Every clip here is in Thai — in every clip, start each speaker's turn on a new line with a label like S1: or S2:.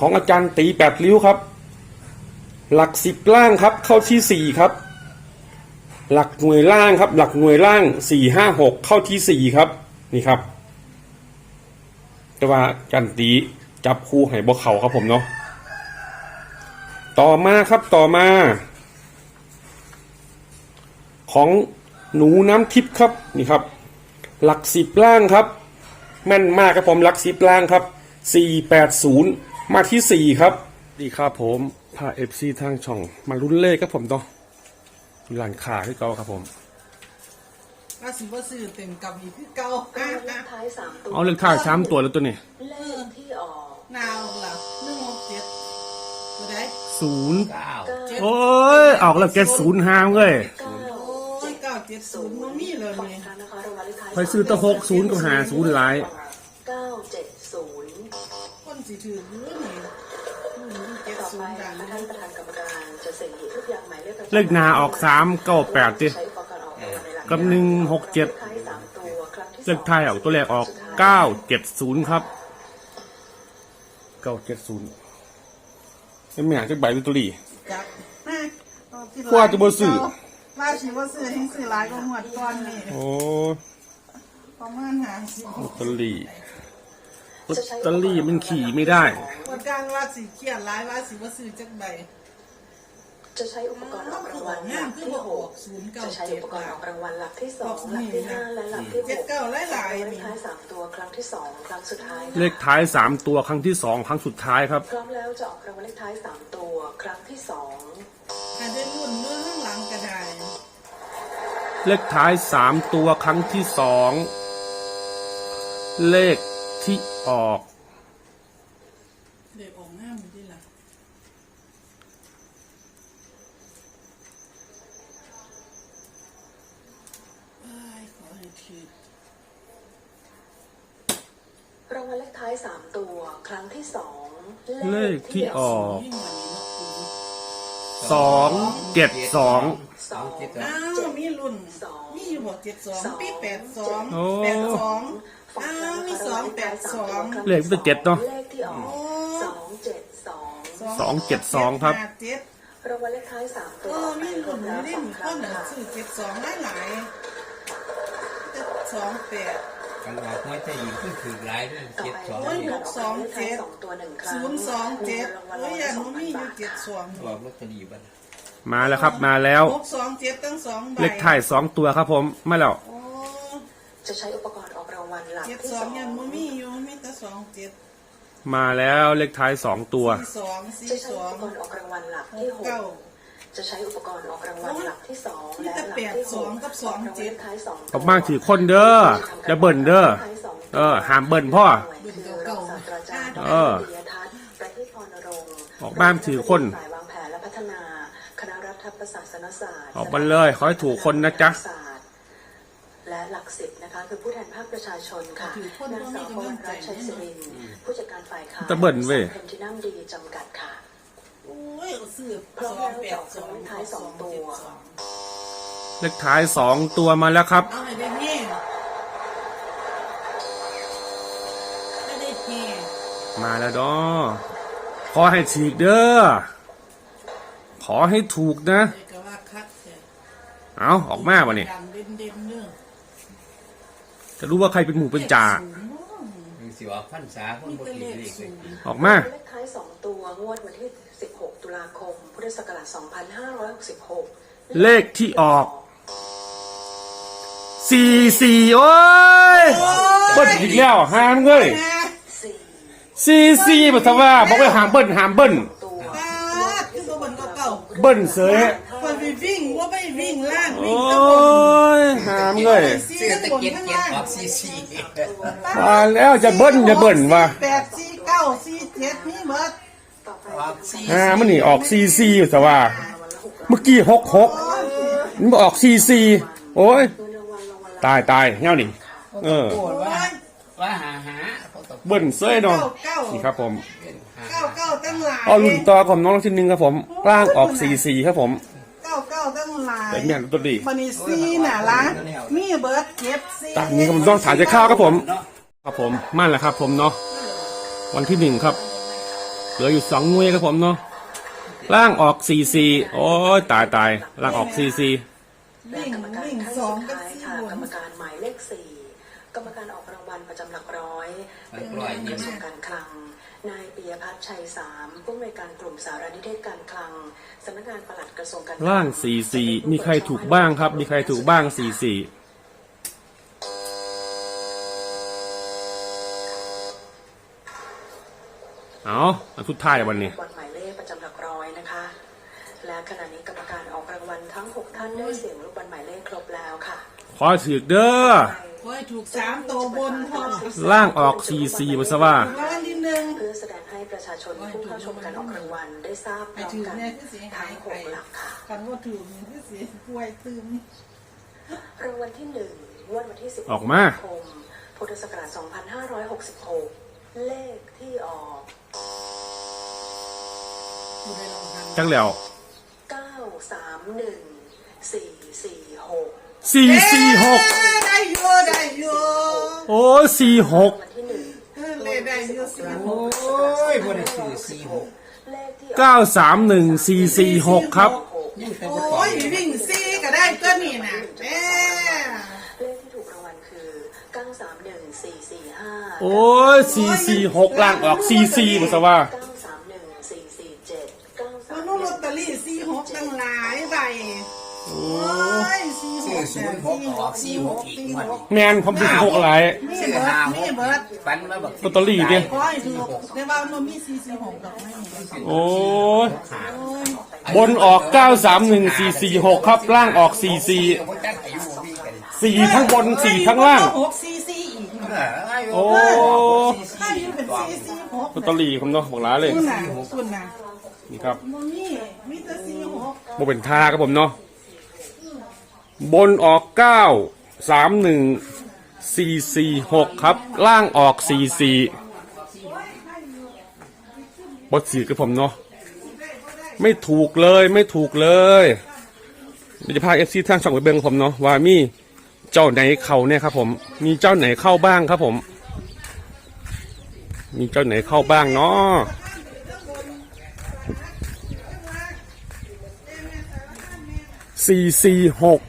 S1: ของอาจารย์ตีแปดริ้วครับ หลักสิบล่างครับ เข้าที่สี่ครับ หลักหน่วยล่างครับ หลักหน่วยล่างสี่ห้าหกเข้าที่สี่ครับ นี่ครับ แต่ว่าอาจารย์ตีจับคู่ให้บ่เขาครับผมเนาะต่อมาครับต่อมา ของหนูน้ำทิพย์ครับนี่ครับ หลักสิบล่างครับ แม่นมากครับผมหลักสิบล่างครับสี่แปดศูนย์ มาที่สี่ครับ ดีครับผมพาเอฟซีทางช่อง มาลุ้นเลขครับผมต่อหลานขาที่เก่าครับผม
S2: ว่าสิบ่ซื้อเต็มกับอีกคือเก่า
S3: เลขท้ายสามตัว
S1: เอาเลขท้ายสามตัวแล้วตัวนี้
S3: เลขที่ออก
S2: นาวล่ะหนึ่งหกเจ็ดตัวใด
S1: ศูนย์
S4: เก้า
S3: เก้า
S2: เจ็ด
S1: โอ้ยออกแล้วเจ็ดศูนย์ห้ามเลย
S3: เก้า
S2: โอ้ยเก้าเจ็ดศูนย์มันมีเลย
S3: ฟัง
S2: นี่
S3: กันนะคะรางวัลเลขท้าย
S1: ไปซื้อตะหกศูนย์กับหาศูนย์หลาย
S3: เก้าเจ็ดศูนย์
S2: คน สิถือหรือนี่หนึ่งเจ็ด
S3: ต่อ
S2: ศู
S3: ไป
S2: นย์ดัง
S3: นะคะท่านประธานกรรมการจะเสี่ยงหยิบทุกอย่างหมายเลขประจำ
S1: เลขหนาออกสามเก้าแปดดิ
S3: ใช้อุปกรณ์ออกรางวัลในหลั
S1: กับหนึ่งหกเจ็ด
S3: ท้ายสามตัวครั้งที่สอง
S1: เลขท้ายออกตัวแรกออกเก้าเจ็ดศูนย์ครับเก้าเจ็ดศูนย์เป็นแม่จะใบลอตเตอรี่
S2: จักมาเอาที่
S1: กว่าจะบ่ซื้อ
S2: ว่าสิบ่ซื้อให้ซื้อหลายก็หมดก่อนนี่
S1: โอ้ย
S2: ประมาณห้าสิบ
S1: ลอตเตอรี่ ลอตเตอรี่มันขี่ไม่ได้
S2: วันกลางว่าสิเครียดหลายว่าสิบ่ซื้อจักใบ
S3: จะใช้อุปกรณ์ออกรางวัลห
S2: งา
S3: ลั
S2: ม
S3: ก
S2: คือ
S3: ที่
S2: บ่
S3: ห
S2: ออกกศูนย์เก้า
S3: จะใช้
S2: เจ็
S3: อุ
S2: ด
S3: ปกรณ์
S2: บา
S3: อ
S2: ท
S3: อกรางวัลหลักที่สอง
S2: บอก
S3: หลักที่
S2: นี่นะ
S3: ห้าและหลักที่ห
S2: เจ็ด
S3: ก
S2: เก้าหลายๆ
S3: เล
S2: นี่
S3: ขท้ายสามตัวครั้งที่สองครั้งสุดท้าย
S1: เลขท้ายสามตัวครั้งที่สองครั้งสุดท้ายครับ
S3: พร้อมแล้วจะออกรางวัลเลขท้ายสามตัวครั้งที่สอง
S2: อาจจะรุ่นเมื่อข้างหลังก็ได้
S1: เลขท้ายสามตัวครั้งที่สองเลข ที่ออก
S2: เด็กออกหน้ามันดีล่ะเอ้ยขอให้ถือ
S3: รางวัลเลขท้ายสามตัว ครั้งที่สอง
S1: เลขที่ออก
S2: ยิ่งกว่านี้เนาะคุณ
S1: สองเจ็ดสอง
S3: สอง
S4: เจ็ดสอ
S2: อ้างวมีรุ่นมีอยู่บ่เจ็ดสองปีแปดสอง
S1: โอ้
S2: แปดสอง
S3: ฝัง
S2: อ้า
S3: แล้ว
S2: วมี
S3: นะคะ
S2: สองแปดสอง
S1: เลขเป็นเจ็ดเนาะ
S3: เลขที่ออกสองเจ็ดสอง
S1: สองเจ็ดสองครับ
S2: ห้าเจ็ด
S3: รางวัลเลขท้ายสามตัว
S2: เออมี
S3: รว
S2: รุ่น
S3: มแล้ว
S2: ไม่ได้
S3: สอง
S2: มี
S3: ค
S2: ค
S3: รั้
S2: น
S3: ง
S2: หนึ่ง
S3: ค่ะ
S2: ซื้อเจ็ดสองหลายหลายเจ็ดสองแปด
S4: กันว่าหัวใจหญิงขึ้นถือหลายด้วย
S3: ต่อ
S4: เจ็ด
S3: ไป
S4: สอง
S2: โอ้ย
S3: การออกรางวัลเลขท้ายสองตัวหนึ่งครั้ง
S2: ศูนย์สองเจ็ด
S3: รางวัล
S2: โอ้ย
S3: ละ
S2: อัน
S3: สอง
S2: นู้น
S3: พัน
S2: มีอยู่
S3: บาท
S2: เจ็ด
S3: ค่ะ
S2: สอง
S4: บอกลอตเตอรี่บ้าน
S1: มาแล้วครับมาแล้ว
S2: หกสองเจ็ดตั้งสองใบ
S1: เลขท้ายสองตัวครับผมมาแล้ว
S2: โอ้
S3: จะใช้อุปกรณ์ออกรางวัลหลัก
S2: เจ็ด
S3: ที่
S2: สอ
S3: ส
S2: ง
S3: อง
S2: ยังไม่มีอยู่มีแต่สองเจ็ด
S1: มาแล้วเลขท้ายสองตัว
S2: สี่สองสี่
S3: จะใช้
S2: สอ
S3: อุ
S2: ง
S3: ปกรณ์ออกรางวัลหลัก
S2: ห
S3: ที่
S2: ก
S3: หก
S2: เก้า
S3: จะใช้อุปกรณ์ออกรางวัลหลักที่สอง
S2: มี
S3: และ
S2: แต่
S3: หลัก
S2: แปด
S3: ที่
S2: ส
S3: ห
S2: อกงกับสองเจ็ด
S3: ท้ายสอง
S1: ออกมาถือคนเด้ออย่าเบิ่นเด้อเออห้ามเบิ่นพ่อ
S3: คือรองศาสตราจารย์ด
S1: เออ
S3: รปิยทัศน์ประทีปพรณรงค์
S1: ออกบ้านถือคน
S3: ฝ่าย ศาสนศาสตร์
S1: ออกมาเลยขอให้ถูกคนนะจ๊ะ
S3: และหลักสิบนะคะคือผู้แทนภาคประชาชนค่ะ
S2: ถือคน
S3: นางสาวพ
S2: ว่ามี
S3: ร
S2: กำลังใจ
S3: รัชชัยสิรินทร์ผู้จัดการฝ่ายค้าน
S1: ตะเบิ่นเว้ย
S3: เพนทินัมดีจำกัดค่ะ
S2: โอ้ยซื้อสองแปดสองท้ายสองตัว
S1: เลขท้ายสองตัวมาแล้วครับ
S2: เอาให้ได้แง่ไม่ได้แง่
S1: มาแล้วดอขอให้ฉีกเด้อข อให้ถูกนะ
S2: เลยก็ว่าคัดแท้
S1: เอาออกมาบ่เนี่ย
S2: ดังเด่นเด่นๆเนื้อ
S1: จะรู้ว่าใครเป็นหมูเป็นจ่า
S4: มีสิว่าพันษาคนบ่ถือเลขเลย
S1: ออกมา
S3: เลขท้าย 2 ตัว งวดวันที่ 16 ตุลาคม พุทธศักราช 2566
S1: เลขที่ออก สี่สี่โอ้ยเบิ้ลอีกแล้วหามเง้ย
S3: 4
S1: สี่สี่บัตว่าบอกว่าหามเบิ้ลหามเบิ้ล
S3: ตัว
S2: ตาดคือตัวบน เบิ้
S1: ลเสย
S2: ๆคนไปวิ่งว่าไปวิ่งล่างวิ่งตะบน
S1: ยหามเง้ย
S4: เสื้อตะเกียบเจ็ดออกซีซี
S1: มาแล้วจะเบิ้ลจะเบิ้ลว่ะ
S2: แปดสี่เก้าสี่เจ็ดนี่เบิด
S3: ต่อไป
S4: อกซี
S1: หามันนี่ออกสี่สี่แต่ว่า เมื่อกี้หกหกมันอออกสี่สี่โอ้ยตายตายเงี้ยนี่เออ
S4: โกรธว่า
S2: โอ้ย
S4: ว่าหาหา เบิ้
S1: ลเสยเนาะ
S2: เก้า
S1: นี่ครับผม
S2: ก้าเก้าตั้งหลาย
S1: เอารุ่นต่อของน้องที่หนึ่งครับผมร่างออกสี่สี่ครับผม
S2: เก้าเก้าตั้งหลาย
S1: เป็นแม่นตัวดี
S2: บันนี้ซีน่ะละมีเบิร์ดเก็บซี
S1: ตามนี้ก็ผมต้องถ่ายจะข้าวครับผม ครับผมมาแล้วครับ ผมเนาะวันที่หนึ่งครับ เหลืออยู่สองหน่วยครับผมเนาะล่างออกสี่สี่โอ้ยตายตายล่างออกสี่สี่
S3: และ
S2: วิ่ง
S3: กรรมการ
S2: วิ่ง
S3: ท่าน
S2: สอ
S3: สุ
S2: ง
S3: ด
S2: กับ
S3: ท้าย
S2: สี่
S3: ค่ะ
S2: บ
S3: กร
S2: น
S3: รมการหมายเลขสี่ก รรมการออกรางวัลประจำหลักร้อย เป็น
S4: ร้อย
S3: นาย
S4: ยี่
S3: กระทร
S4: สิ
S3: ว
S4: บ
S3: งการคลัง นายปิยพัฒน์ชัยสามผู้อำนวยการกลุ่มสารนิเทศการคลังสำนักงานปลัดกระทรวงการคลั
S1: ล่างสี่สี่มีใครถูกบ้างครับ มีใครถูกบ้างสี่สี่เอาอันสุดท้ายวันนี้
S3: บอลหมายเลขประจำหลักร้อยนะคะ และขณะนี้กรรมการออกรางวัลทั้ง 6 ท่านได้เสียงลูกบอลหมายเลขครบแล้วค่ะ
S1: ขอถือเด้อ
S2: โอ้ยถูกสามตัวบนพอ
S1: ล่างออกสี่สี่มาซะว่า
S2: รางวัลที่หนึ่ง
S3: เพื่อแสดงให้ประชาชนผู้เข้าชมการออกรางวัลได้ทราบพ
S2: ไป
S3: ร้อม
S2: ถือ
S3: กัน
S2: เนี่ยที่เสียหา
S3: ทั้
S2: ย
S3: ง
S2: ไป
S3: หกหลักค่ะ
S2: กันว่าถือที่เสียป่วยซึม
S3: รางวัลที่หนึ่งงวดวันที่10
S1: ออกมา
S3: คมพุทธศักราช2566 เลขที่ออก
S2: อยู่ในโรงทาน
S1: จังแล้ว
S3: 931 446
S1: สี่สี่หก
S2: ได้อยู่ได้อยู่
S1: โอ้สี่หก
S3: รางวัลที่หนึ่ง
S2: เออเลยได้อยู่สิ
S4: โอ้ยบ่ได้ซื้อสี่หก
S3: เลขที่ออก
S1: เก้าสามหนึ่งสี่สี่หกครับ
S4: ยิ่งแต่บ่
S2: โอ้ยวิ่งซีก็ได้ก็นี่นะแม่
S3: เลขที่ถูกรางวัลคือ931 445
S1: โอ้ยสี่สี่หกล่างออกสี่สี่มาซะว่า
S3: 931 447
S2: มันนู่นลอตเตอรี่ซีหกตั้งหลายใบโอ้ยซีห
S4: ซื้ อกศูนย์หกออกสี่หกอีกงวดนี้
S1: แมนผมเป็นหกอะไร
S2: มี
S4: ซื้อ
S2: เบิร์
S4: ห้า
S2: ด
S4: ห
S2: มี
S4: ก
S2: เบิร์ด
S4: ฟันมาบัก
S1: ลอตเตอรี่ดิ
S2: ขอให้ถูกแต่ว่ามันมีซีซีหกดอกไม้
S1: โอ้ย
S2: โอ้ย
S1: บนออกเก้าสามหนึ่งสี่สี่หกครับ ล่างออกสี่สี่
S4: บ่จักอายุบ่มีกัน
S1: สี่ทั้งบนสี่ทั้งล่าง
S2: หกซีซีอีก
S4: เอออายุ
S1: โอ้
S2: ให้อยู่เป็นซีซีหก
S1: ลอตเตอรี่ผมเนาะบอกหลายเลย
S2: คุณน่ะคุณน่ะ
S1: นี่ครับ
S2: มันมีมีแต่ซีหก
S1: โมเป็นท่าครับผมเนาะ บนออกเก้าสามหนึ่งสี่สี่หกครับ ล่างออกสี่สี่บดสี่กับผมเนาะไม่ถูกเลยไม่ถูกเลยเดี๋ยวจะพาเอฟซีทางช่องไปเบิ่งผมเนาะว่ามีเจ้าไหนเข้าเนี่ยครับผม มีเจ้าไหนเข้าบ้างครับผม มีเจ้าไหนเข้าบ้างเนาะสี่สี่หก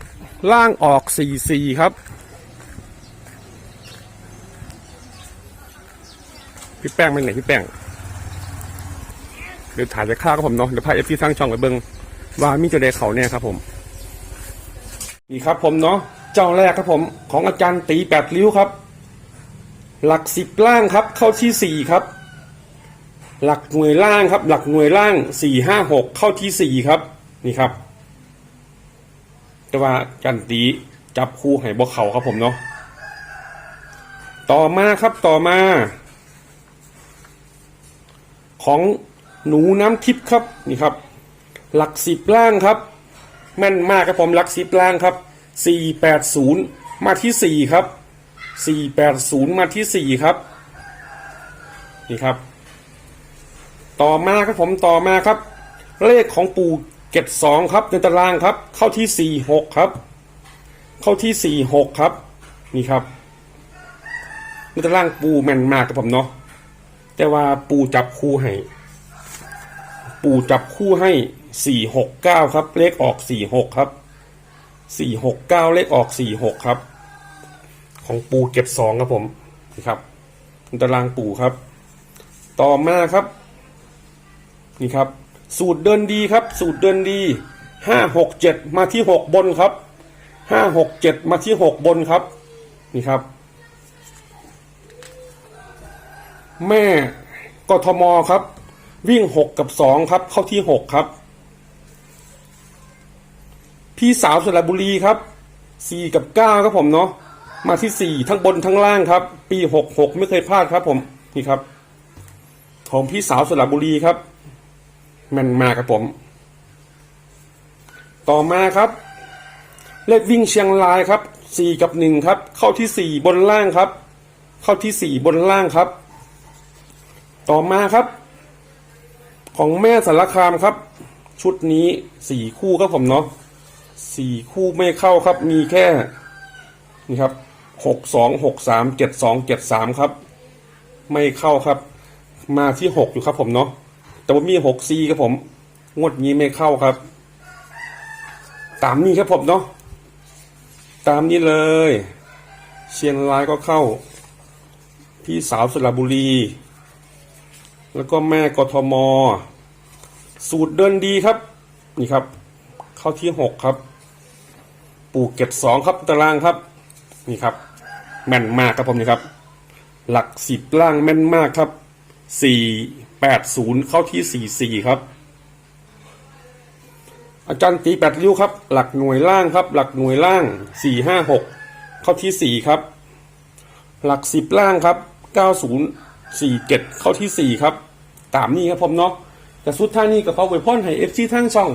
S1: ล่างออกสี่สี่ครับ พี่แป้งไปไหนพี่แป้ง เดี๋ยวถ่ายจะฆ่าครับผมเนาะ เดี๋ยวพาเอฟซีสร้างช่องไปเบิงว่ามีจะได้เขาเนี่ยครับผม นี่ครับผมเนาะ เจ้าแรกครับผมของอาจารย์ตีแปดริ้วครับ หลักสิบล่างครับ เข้าที่สี่ครับ หลักหน่วยล่างครับ หลักหน่วยล่างสี่ห้าหกเข้าที่สี่ครับ นี่ครับ แต่ว่าจันตีจับคู่ให้บ่เขาครับผมเนาะต่อมาครับต่อมา ของหนูน้ำทิพย์ครับนี่ครับ หลักสิบล่างครับ แม่นมากครับผมหลักสิบล่างครับสี่แปดศูนย์มาที่สี่ครับสี่แปดศูนย์มาที่สี่ครับนี่ครับ ต่อมาครับผมต่อมาครับ เลขของปู่ เก็ดสองครับในตารางครับ เข้าที่สี่หกครับ เข้าที่สี่หกครับ นี่ครับในตารางปูแม่นมากครับผมเนาะแต่ว่าปูจับคู่ให้ ปูจับคู่ให้สี่หกเก้าครับ เลขออกสี่หกครับสี่หกเก้าเลขออกสี่หกครับ ของปูเก็บสองครับผมนี่ครับในตารางปูครับ ต่อมาครับ นี่ครับ สูตรเดินดีครับ สูตรเดินดีห้าหกเจ็ดมาที่หกบนครับห้าหกเจ็ดมาที่หกบนครับ นี่ครับ แม่กทมครับ วิ่งหกกับสองครับ เข้าที่หกครับ พี่สาวสระบุรีครับสี่กับเก้าครับผมเนาะมาที่สี่ทั้งบนทั้งล่างครับ ปีหกหกไม่เคยพลาดครับผมนี่ครับของพี่สาวสระบุรีครับ ม่นมากครับผม ต่อมาครับ เลขวิ่งเชียงรายครับสี่กับหนึ่งครับ เข้าที่สี่บนล่างครับ เข้าที่สี่บนล่างครับ ต่อมาครับ ของแม่สารคามครับ ชุดนี้สี่คู่ครับผมเนาะสี่คู่ไม่เข้าครับ มีแค่นี่ครับหกสองหกสามเจ็ดสองเจ็ดสามครับ ไม่เข้าครับ มาที่หกอยู่ครับผมเนาะ แต่ว่ามีหกซีครับผม งวดนี้ไม่เข้าครับ ตามนี้ครับผมเนาะตามนี้เลย เชียงรายก็เข้า พี่สาวสระบุรี แล้วก็แม่กทม สูตรเดินดีครับ นี่ครับ เข้าที่หกครับ ปูเก็บสองครับตารางครับ นี่ครับ แม่นมากครับผมนี่ครับ หลักสิบล่างแม่นมากครับสี่ แปดศูนย์เข้าที่สี่สี่ครับ อาจารย์ตีแปดริ้วครับ หลักหน่วยล่างครับ หลักหน่วยล่างสี่ห้าหกเข้าที่สี่ครับ หลักสิบล่างครับเก้าศูนย์สี่เจ็ดเข้าที่สี่ครับ ตามนี้ครับผมเนาะแต่สุดท้านี้ก็ขอไวพ่อนให้เอฟซีทั้งช่อง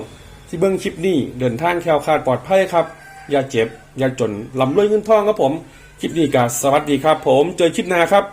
S1: ที่เบิ้งคลิปนี้เดินทางแคล้วคลาดปลอดภัยครับ อย่าเจ็บ อย่าจนลำรวยเงินทองครับผม คลิปนี้ก็สวัสดีครับ ผมเจอคลิปหน้าครับ